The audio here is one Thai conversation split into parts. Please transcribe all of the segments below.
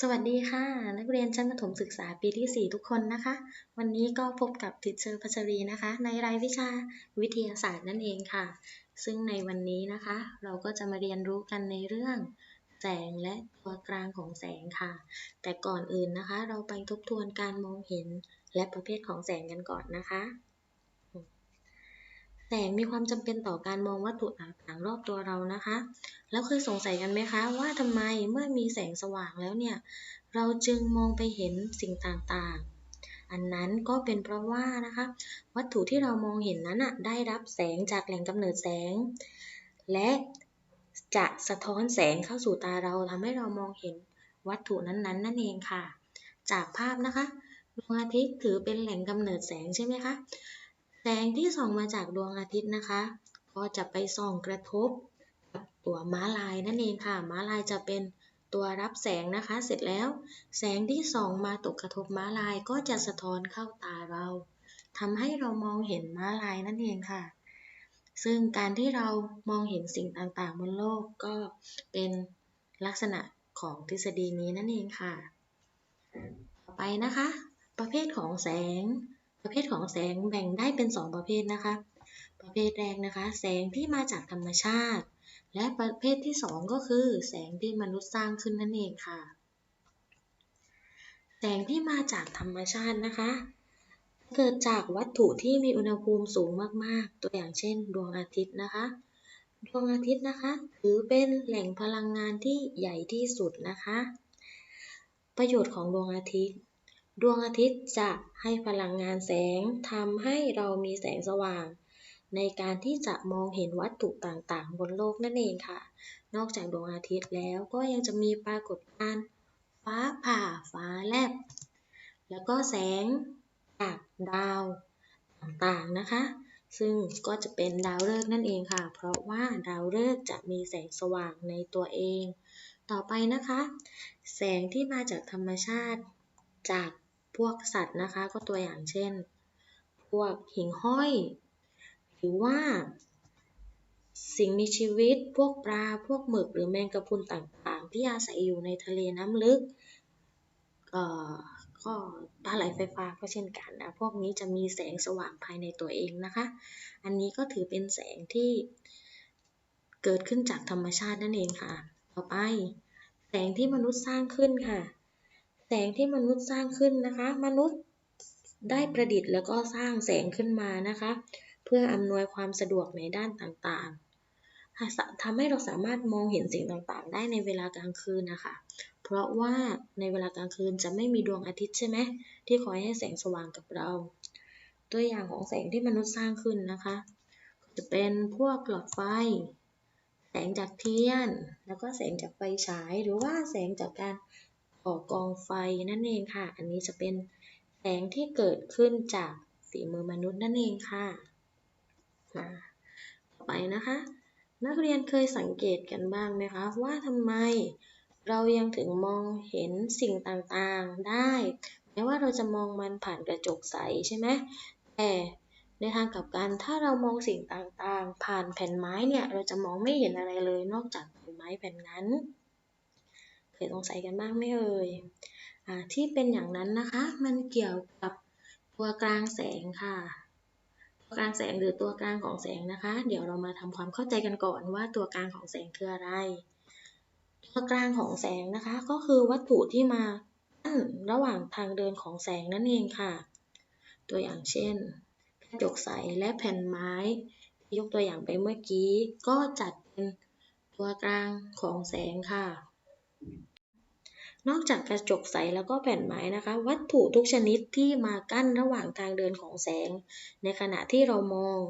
สวัสดีค่ะ นักเรียนชั้นประถมศึกษาปีที่ 4 ทุกคนนะคะ วันนี้ก็พบกับทิเชอร์พัชรีนะคะ ในรายวิชาวิทยาศาสตร์นั่นเองค่ะ ซึ่งในวันนี้นะคะ เราก็จะมาเรียนรู้กันในเรื่องแสงและตัวกลางของแสงค่ะ แต่ก่อนอื่นนะคะ เราไปทบทวนการมองเห็นและประเภทของแสงกันก่อนนะคะ แสงมีความจำเป็นต่อการมองวัตถุต่างๆรอบตัวเรานะคะ แล้วเคยสงสัยกันไหมคะ ว่าทำไมเมื่อมีแสงสว่างแล้วเนี่ย เราจึงมองไปเห็นสิ่งต่างๆ อันนั้นก็เป็นเพราะว่านะคะ วัตถุที่เรามองเห็นนั้นอะได้รับแสงจากแหล่งกำเนิดแสง และจะสะท้อนแสงเข้าสู่ตาเราทำให้เรามองเห็นวัตถุนั้นๆ นั่นเองค่ะ จากภาพนะคะดวงอาทิตย์ถือเป็นแหล่งกำเนิดแสงใช่ไหมคะ แสงที่ส่องมาจากดวงอาทิตย์นะคะ ก็จะไปส่องกระทบกับตัวม้าลายนั่นเองค่ะ ม้าลายจะเป็นตัวรับแสงนะคะ เสร็จแล้ว แสงที่ส่องมาตกกระทบม้าลายก็จะสะท้อนเข้าตาเราทำให้เรามองเห็นม้าลายนั่นเองค่ะ ซึ่งการที่เรามองเห็นสิ่งต่างๆ บนโลกก็เป็นลักษณะของทฤษฎีนี้นั่นเองค่ะ ต่อไปนะคะ ประเภทของแสง ประเภทของแสงแบ่งได้เป็น 2 ประเภทนะคะ ประเภทแรกนะคะ แสงที่มาจากธรรมชาติ และประเภทที่ 2 ก็คือ แสงที่มนุษย์สร้างขึ้นนั่นเองค่ะ แสงที่มาจากธรรมชาตินะคะ เกิดจากวัตถุที่มีอุณหภูมิสูงมากๆ ตัวอย่างเช่น ดวงอาทิตย์นะคะ ดวงอาทิตย์นะคะ ถือเป็นแหล่งพลังงานที่ใหญ่ที่สุดนะคะประโยชน์ของดวงอาทิตย์ ดวงอาทิตย์จะให้พลังงานแสงทำให้เรามีแสงสว่าง ในการที่จะมองเห็นวัตถุต่างๆ บนโลกนั่นเองค่ะ นอกจากดวงอาทิตย์แล้วก็ยังจะมีปรากฏการณ์ฟ้าผ่าฟ้าแลบ แล้วก็แสงจากดาวต่างๆนะคะ ซึ่งก็จะเป็นดาวฤกษ์นั่นเองค่ะ เพราะว่าดาวฤกษ์จะมีแสงสว่างในตัวเอง ต่อไปนะคะ แสงที่มาจากธรรมชาติจาก พวกสัตว์นะคะ ก็ตัวอย่างเช่น พวกหิ่งห้อย หรือว่า สิ่งมีชีวิต พวกปลา พวกหมึก หรือแมงกะพรุนต่างๆ ที่อาศัยอยู่ในทะเลน้ำลึกก็ปลาไหลไฟฟ้าก็เช่นกันนะ พวกนี้จะมีแสงสว่างภายในตัวเองนะคะ อันนี้ก็ถือเป็นแสงที่เกิดขึ้นจากธรรมชาตินั่นเองค่ะ ต่อไป แสงที่มนุษย์สร้างขึ้นค่ะ แสงที่มนุษย์สร้างขึ้นนะคะ มนุษย์ได้ประดิษฐ์แล้วก็สร้างแสงขึ้นมานะคะ เพื่ออำนวยความสะดวกในด้านต่างๆทำให้เราสามารถมองเห็นสิ่งต่างๆ ได้ในเวลากลางคืนนะคะ เพราะว่าในเวลากลางคืนจะไม่มีดวงอาทิตย์ใช่ไหมที่คอยให้แสงสว่างกับเรา ตัวอย่างของแสงที่มนุษย์สร้างขึ้นนะคะ จะเป็นพวกหลอดไฟ แสงจากเทียน แล้วก็แสงจากไฟฉายหรือว่าแสงจากการ ก่อกองไฟนั่นเองค่ะ อันนี้จะเป็นแสงที่เกิดขึ้นจากฝีมือมนุษย์นั่นเองค่ะต่อไปนะคะ นักเรียนเคยสังเกตกันบ้างไหมคะ ว่าทำไมเรายังถึงมองเห็นสิ่งต่างๆได้แม้ว่าเราจะมองมันผ่านกระจกใสใช่ไหมแต่ในทางกลับกันถ้าเรามองสิ่งต่างๆ ผ่านแผ่นไม้เนี่ย เราจะมองไม่เห็นอะไรเลยนอกจากแผ่นไม้แผ่นนั้น เคยสงสัยกันบ้างไหมเอ่ยที่เป็นอย่างนั้นนะคะ มันเกี่ยวกับตัวกลางแสงค่ะ ตัวกลางแสงหรือตัวกลางของแสงนะคะ เดี๋ยวเรามาทำความเข้าใจกันก่อนว่าตัวกลางของแสงคืออะไร ตัวกลางของแสงนะคะ ก็คือวัตถุที่มาระหว่างทางเดินของแสงนั่นเองค่ะ ตัวอย่างเช่นกระจกใสและแผ่นไม้ยกตัวอย่างไปเมื่อกี้ ก็จัดเป็นตัวกลางของแสงค่ะ นอกจากกระจกใสแล้วก็แผ่นไม้นะคะ วัตถุทุกชนิดที่มากั้นระหว่างทางเดินของแสง ในขณะที่เรามอง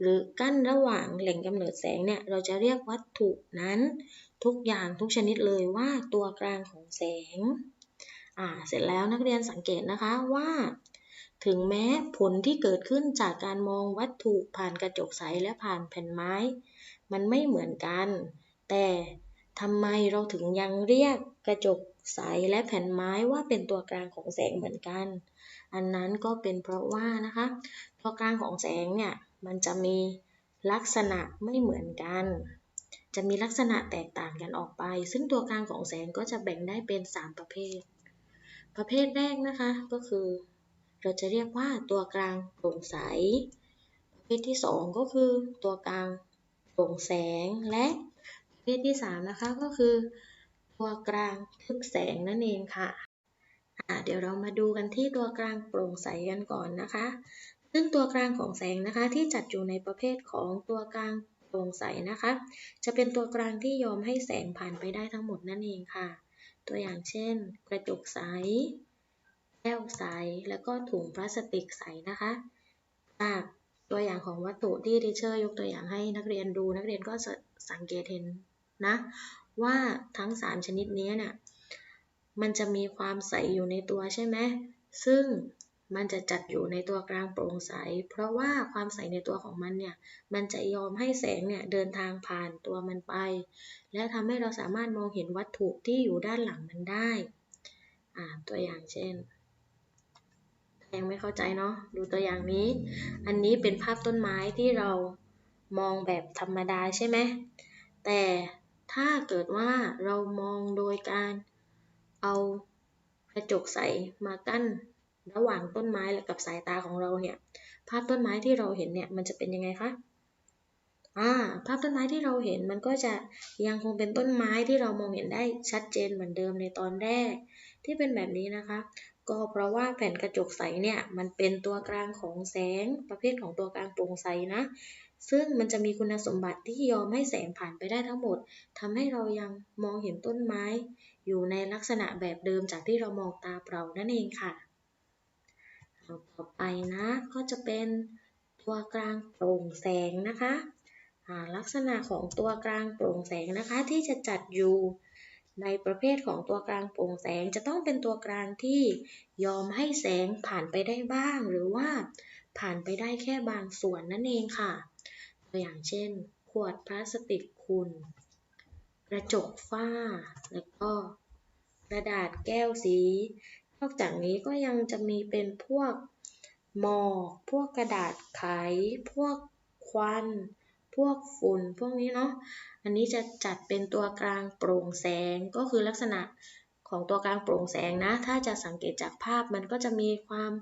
หรือกั้นระหว่างแหล่งกำเนิดแสงเนี่ยเราจะเรียกวัตถุนั้น ทุกอย่างทุกชนิดเลยว่าตัวกลางของแสงอ่าเสร็จแล้วนักเรียนสังเกตนะคะว่า ถึงแม้ผลที่เกิดขึ้นจากการมองวัตถุผ่านกระจกใสและผ่านแผ่นไม้ มันไม่เหมือนกัน แต่ทำไมเราถึงยังเรียกกระจก ใสและแผ่นไม้ว่าเป็นตัวกลางของแสงเหมือนกัน อันนั้นก็เป็นเพราะว่านะคะตัวกลางของแสงเนี่ยมันจะมีลักษณะไม่เหมือนกัน จะมีลักษณะแตกต่างกันออกไป ซึ่งตัวกลางของแสงก็จะแบ่งได้เป็น 3 ประเภท ประเภทแรกนะคะก็คือ เราจะเรียกว่าตัวกลางโปร่งใส ประเภทที่ 2 ก็คือตัวกลางโปร่งแสงและประเภทที่ 3 นะคะก็คือ ตัวกลางทึบแสงนั่นเองค่ะเดี๋ยวเรามาดูกันที่ตัวกลางโปร่งใสกันก่อนนะคะ ซึ่งตัวกลางของแสงนะคะที่จัดอยู่ในประเภทของตัวกลางโปร่งใสนะคะ จะเป็นตัวกลางที่ยอมให้แสงผ่านไปได้ทั้งหมดนั่นเองค่ะ ตัวอย่างเช่น กระจกใส แก้วใส แล้วก็ถุงพลาสติกใสนะคะจากตัวอย่างของวัตถุที่ดิเชอร์ยกตัวอย่างให้นักเรียนดู นักเรียนก็สังเกตเห็นนะ ว่าทั้ง 3 ชนิดนี้เนี่ย มันจะมีความใสอยู่ในตัวใช่ไหม ซึ่งมันจะจัดอยู่ในตัวกลางโปร่งใส เพราะว่าความใสในตัวของมันเนี่ย มันจะยอมให้แสงเนี่ยเดินทางผ่านตัวมันไป และทำให้เราสามารถมองเห็นวัตถุที่อยู่ด้านหลังมันได้ อ่า ตัวอย่างเช่น ยังไม่เข้าใจเนาะ ดูตัวอย่างนี้ อันนี้เป็นภาพต้นไม้ที่เรามองแบบธรรมดาใช่ไหม แต่ ถ้าเกิดว่าเรามองโดยการเอากระจกใสมากั้นระหว่างต้นไม้และกับสายตาของเราเนี่ย ภาพต้นไม้ที่เราเห็นเนี่ยมันจะเป็นยังไงคะอ่าภาพต้นไม้ที่เราเห็นมันก็จะยังคงเป็นต้นไม้ที่เรามองเห็นได้ชัดเจนเหมือนเดิมในตอนแรก ที่เป็นแบบนี้นะคะ ก็เพราะว่าแผ่นกระจกใสเนี่ยมันเป็นตัวกลางของแสงประเภทของตัวกลางโปร่งใสนะ ซึ่งมันจะมีคุณสมบัติที่ยอมให้แสงผ่านไปได้ทั้งหมดทำให้เรายังมองเห็นต้นไม้ อยู่ในลักษณะแบบเดิมจากที่เรามองตาเปล่านั่นเองค่ะต่อไปนะก็จะเป็นตัวกลางโปร่งแสงนะคะลักษณะของตัวกลางโปร่งแสงนะคะที่จะจัดอยู่ในประเภทของตัวกลางโปร่งแสงจะต้องเป็นตัวกลางที่ยอมให้แสงผ่านไปได้บ้าง หรือว่าผ่านไปได้แค่บางส่วนนั่นเองค่ะ ตัวอย่างเช่น ขวดพลาสติกคุณ กระจกฝ้า แล้วก็กระดาษแก้วสี นอกจากนี้ก็ยังจะมีเป็นพวกหมอกพวกกระดาษไข พวกควัน พวกฝุ่น พวกนี้เนาะ อันนี้จะจัดเป็นตัวกลางโปร่งแสง ก็คือลักษณะของตัวกลางโปร่งแสงนะ ถ้าจะสังเกตจากภาพมันก็จะมีความ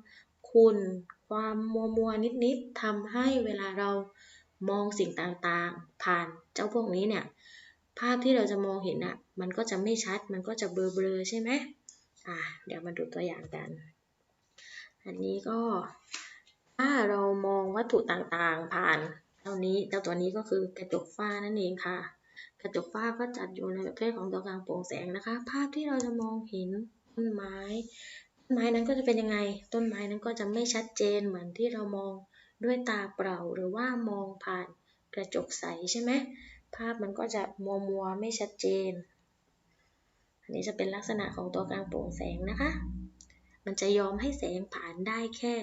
ขุ่น ความมัวมัวนิดๆทำให้เวลาเรา มองสิ่งต่างๆ ผ่านเจ้าพวกนี้เนี่ย ภาพที่เราจะมองเห็นอะ่ะ มันก็จะไม่ชัด มันก็จะเบลอๆใช่ไหมอะ เดี๋ยวมาดูตัวอย่างกัน อันนี้ก็ถ้าเรามองวัตถุต่างๆ ผ่านเท่านี้ เจ้าตัวนี้ก็คือกระจกฝ้านั่นเองค่ะ กระจกฝ้าก็จัดอยู่ในประเภทของตัวกลางโปร่งแสงนะคะ ภาพที่เราจะมองเห็นต้นไม้ ต้นไม้นั้นก็จะเป็นยังไง ต้นไม้นั้นก็จะไม่ชัดเจนเหมือนที่เรามอง ด้วยตาเปล่าหรือว่ามองผ่านกระจกใสใช่ไหมภาพมันก็จะมัวมัวไม่ชัดเจน อันนี้จะเป็นลักษณะของตัวกลางโปร่งแสงนะคะ มันจะยอมให้แสงผ่านได้แค่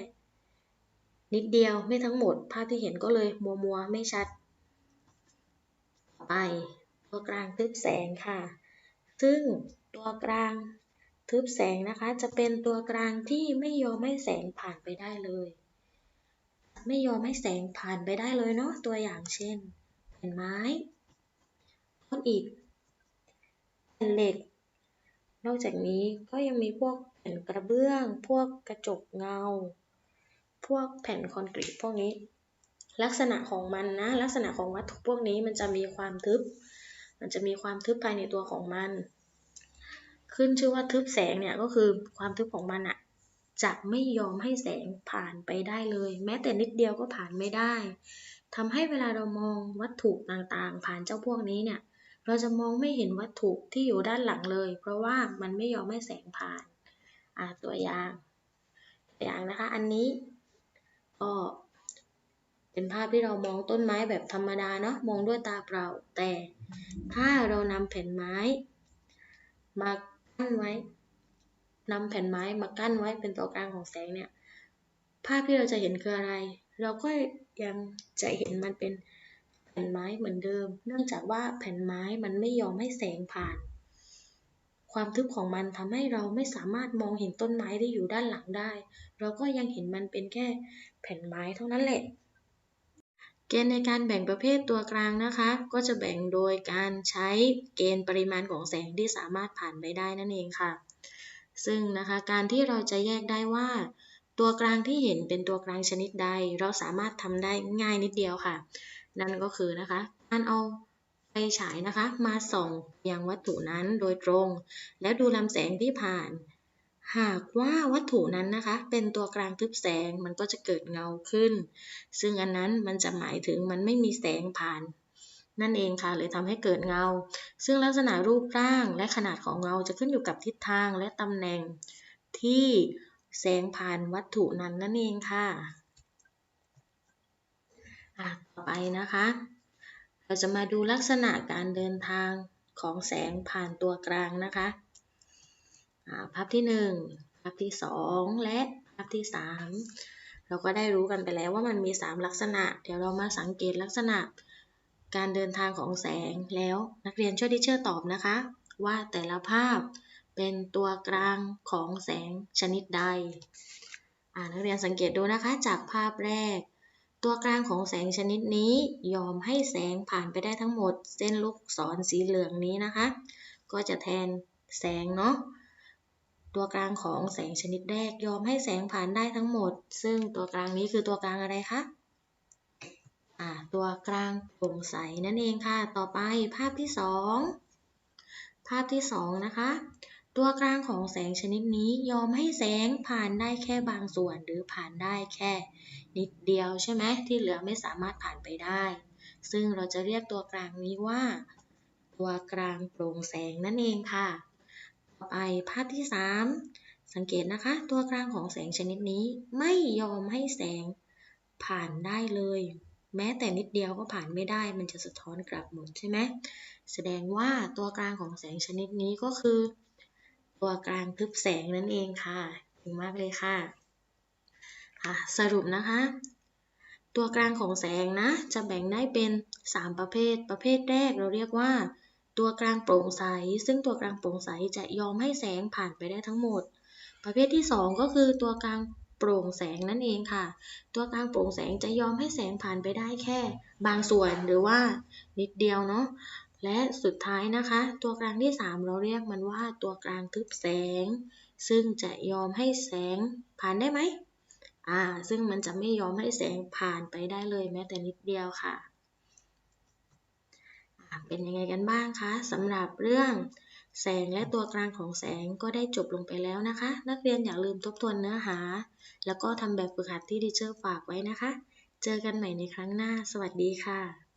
นิดเดียวไม่ทั้งหมด ภาพที่เห็นก็เลยมัวมัวไม่ชัด ไป ตัวกลางทึบแสงค่ะ ซึ่งตัวกลางทึบแสงนะคะ จะเป็นตัวกลางที่ไม่ยอมให้แสงผ่านไปได้เลย ไม่ยอมให้แสงผ่านไปได้เลยเนาะตัวอย่างเช่นแผ่นไม้ก้อนอิฐแผ่นเหล็ก นอกจากนี้ก็ยังมีพวกแผ่นกระเบื้อง พวกกระจกเงา พวกแผ่นคอนกรีตพวกนี้ ลักษณะของมันนะ ลักษณะของวัตถุพวกนี้มันจะมีความทึบ มันจะมีความทึบภายในตัวของมัน ขึ้นชื่อว่าทึบแสงเนี่ยก็คือความทึบของมันอะ จะไม่ยอมให้แสงผ่านไปได้เลย แม้แต่นิดเดียวก็ผ่านไม่ได้ทำให้เวลาเรามองวัตถุต่างๆ ผ่านเจ้าพวกนี้เนี่ย เราจะมองไม่เห็นวัตถุที่อยู่ด้านหลังเลย เพราะว่ามันไม่ยอมให้แสงผ่านอ่าตัวอย่างตัวอย่างนะคะ อันนี้ก็เป็นภาพที่เรามองต้นไม้แบบธรรมดาเนาะมองด้วยตาเปล่า แต่ถ้าเรานำแผ่นไม้ มากั้นไว้ นำแผ่นไม้มากั้นไว้เป็นตัวกลางของแสงเนี่ย ภาพที่เราจะเห็นคืออะไร เราก็ยังจะเห็นมันเป็นแผ่นไม้เหมือนเดิม เนื่องจากว่าแผ่นไม้มันไม่ยอมให้แสงผ่าน ความทึบของมันทำให้เราไม่สามารถมองเห็นต้นไม้ที่อยู่ด้านหลังได้ เราก็ยังเห็นมันเป็นแค่แผ่นไม้เท่านั้นแหละ เกณฑ์ในการแบ่งประเภทตัวกลางนะคะ ก็จะแบ่งโดยการใช้เกณฑ์ปริมาณของแสงที่สามารถผ่านไปได้นั่นเองค่ะ ซึ่งนะคะการที่เราจะแยกได้ว่า ตัวกลางที่เห็นเป็นตัวกลางชนิดใด เราสามารถทำได้ง่ายนิดเดียวค่ะ นั่นก็คือนะคะการเอาไฟฉายนะคะ มาส่องยังวัตถุนั้นโดยตรง แล้วดูลำแสงที่ผ่าน หากว่าวัตถุนั้นนะคะ เป็นตัวกลางทึบแสงมันก็จะเกิดเงาขึ้น ซึ่งอันนั้นมันจะหมายถึงมันไม่มีแสงผ่าน นั่นเองค่ะเลยทำให้เกิดเงา ซึ่งลักษณะรูปร่างและขนาดของเงาจะขึ้นอยู่กับทิศทางและตำแหน่งที่แสงผ่านวัตถุนั้นนั่นเองค่ะต่อไปนะคะ เราจะมาดูลักษณะการเดินทางของแสงผ่านตัวกลางนะคะภาพที่ 1 ภาพที่ 2 และภาพที่ 3 เราก็ได้รู้กันไปแล้วว่ามันมี 3 ลักษณะ เดี๋ยวเรามาสังเกตลักษณะ การเดินทางของแสงแล้วนักเรียนช่วยดิเชอร์ตอบนะคะ ว่าแต่ละภาพเป็นตัวกลางของแสงชนิดใดนักเรียนสังเกตดูนะคะจากภาพแรก ตัวกลางของแสงชนิดนี้ยอมให้แสงผ่านไปได้ทั้งหมด เส้นลูกศรสีเหลืองนี้นะคะ ก็จะแทนแสงเนาะตัวกลางของแสงชนิดแรกยอมให้แสงผ่านได้ทั้งหมด ซึ่งตัวกลางนี้คือตัวกลางอะไรคะ ตัวกลางโปร่งใสนั่นเองค่ะ ต่อไปภาพที่ 2 ภาพที่ 2 นะคะ ตัวกลางของแสงชนิดนี้ยอมให้แสงผ่านได้แค่บางส่วนหรือผ่านได้แค่ นิดเดียวใช่ไหมที่เหลือไม่สามารถผ่านไปได้ ซึ่งเราจะเรียกตัวกลางนี้ว่า ตัวกลางโปร่งแสงนั่นเองค่ะ ต่อไปภาพที่ 3 สังเกตนะคะ ตัวกลางของแสงชนิดนี้ไม่ยอมให้แสงผ่านได้เลย แม้แต่นิดเดียวก็ผ่านไม่ได้ มันจะสะท้อนกลับหมดใช่ไหมแสดงว่าตัวกลางของแสงชนิดนี้ก็คือ ตัวกลางทึบแสงนั่นเองค่ะเก่งมากเลยค่ะ สรุปนะคะ ตัวกลางของแสงนะ จะแบ่งได้เป็น 3 ประเภท ประเภทแรกเราเรียกว่า ตัวกลางโปร่งใส ซึ่งตัวกลางโปร่งใสจะยอมให้แสงผ่านไปได้ทั้งหมด ประเภทที่ 2 ก็คือตัวกลาง โปร่งแสงนั่นเองค่ะ ตัวกลางโปร่งแสงจะยอมให้แสงผ่านไปได้แค่บางส่วนหรือว่านิดเดียวเนาะและสุดท้ายนะคะ ตัวกลางที่ 3 เราเรียกมันว่าตัวกลางทึบแสง ซึ่งจะยอมให้แสงผ่านได้ไหมอ่า ซึ่งมันจะไม่ยอมให้แสงผ่านไปได้เลยแม้แต่นิดเดียวค่ะ เป็นยังไงกันบ้างคะสำหรับเรื่อง แสงและตัวกลางของแสงก็ได้จบลงไปแล้วนะคะ นักเรียนอย่าลืมทบทวนเนื้อหา แล้วก็ทำแบบฝึกหัดที่ดิเชอร์ฝากไว้นะคะ เจอกันใหม่ในครั้งหน้า สวัสดีค่ะ